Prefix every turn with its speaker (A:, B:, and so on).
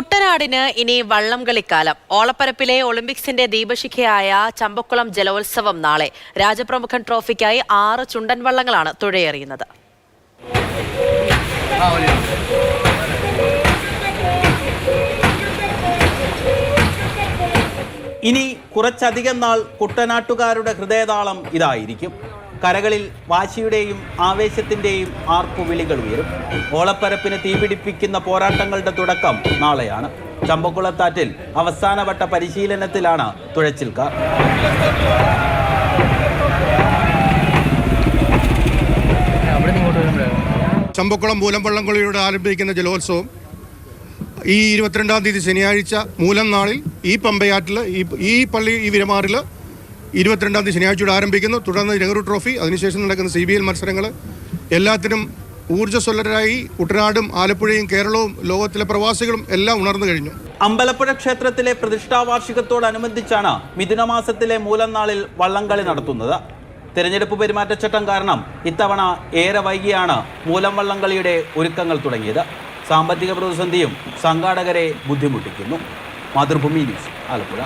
A: കുട്ടനാടിന് ഇനി വള്ളംകളിക്കാലം ഓളപ്പരപ്പിലെ ഒളിമ്പിക്സിന്റെ ദീപശിഖയായ ചമ്പക്കുളം ജലോത്സവം നാളെ. രാജപ്രമുഖൻ ട്രോഫിക്കായി ആറ് ചുണ്ടൻ വള്ളങ്ങളാണ് തുഴയെറിയുന്നത്.
B: ഇനി കുറച്ചധികം നാൾ കുട്ടനാട്ടുകാരുടെ ഹൃദയതാളം ഇതായിരിക്കും. കരകളിൽ വാശിയുടെയും ആവേശത്തിന്റെയും ആർപ്പുവിളികൾ ഉയരും. ഓളപ്പരപ്പിന് തീപിടിപ്പിക്കുന്ന പോരാട്ടങ്ങളുടെ തുടക്കം നാളെയാണ്. ചമ്പക്കുളത്താറ്റിൽ അവസാനവട്ട പരിശീലനത്തിലാണ് തുഴച്ചിൽക്കാർ.
C: ചമ്പക്കുളം മൂലംവള്ളംകൊള്ളിയുടെ ആരംഭിക്കുന്ന ജലോത്സവം ഈ ഇരുപത്തിരണ്ടാം തീയതി ശനിയാഴ്ച മൂലം നാളിൽ ഈ പമ്പയാറ്റിൽ ഈ ഈ പള്ളി ഈ വിരമാറിൽ ഇരുപത്തിരണ്ടാം തീയതി ശനിയാഴ്ചയോടെ ആരംഭിക്കുന്നു. തുടർന്ന് നെഹ്റു ട്രോഫി അതിനുശേഷം നടക്കുന്ന സി ബി എൽ മത്സരങ്ങൾ എല്ലാത്തിനും ഊർജസ്വലരായി കുട്ടനാടും ആലപ്പുഴയും കേരളവും ലോകത്തിലെ പ്രവാസികളും എല്ലാം ഉണർന്നു കഴിഞ്ഞു.
B: അമ്പലപ്പുഴ ക്ഷേത്രത്തിലെ പ്രതിഷ്ഠാവാർഷികത്തോടനുബന്ധിച്ചാണ് മിഥുനമാസത്തിലെ മൂലം നാളിൽ വള്ളംകളി നടത്തുന്നത്. തിരഞ്ഞെടുപ്പ് പെരുമാറ്റച്ചട്ടം കാരണം ഇത്തവണ ഏറെ വൈകിയാണ് മൂലം വള്ളംകളിയുടെ ഒരുക്കങ്ങൾ തുടങ്ങിയത്. സാമ്പത്തിക പ്രതിസന്ധിയും സംഘാടകരെ ബുദ്ധിമുട്ടിക്കുന്നു. മാതൃഭൂമി ന്യൂസ് ആലപ്പുഴ.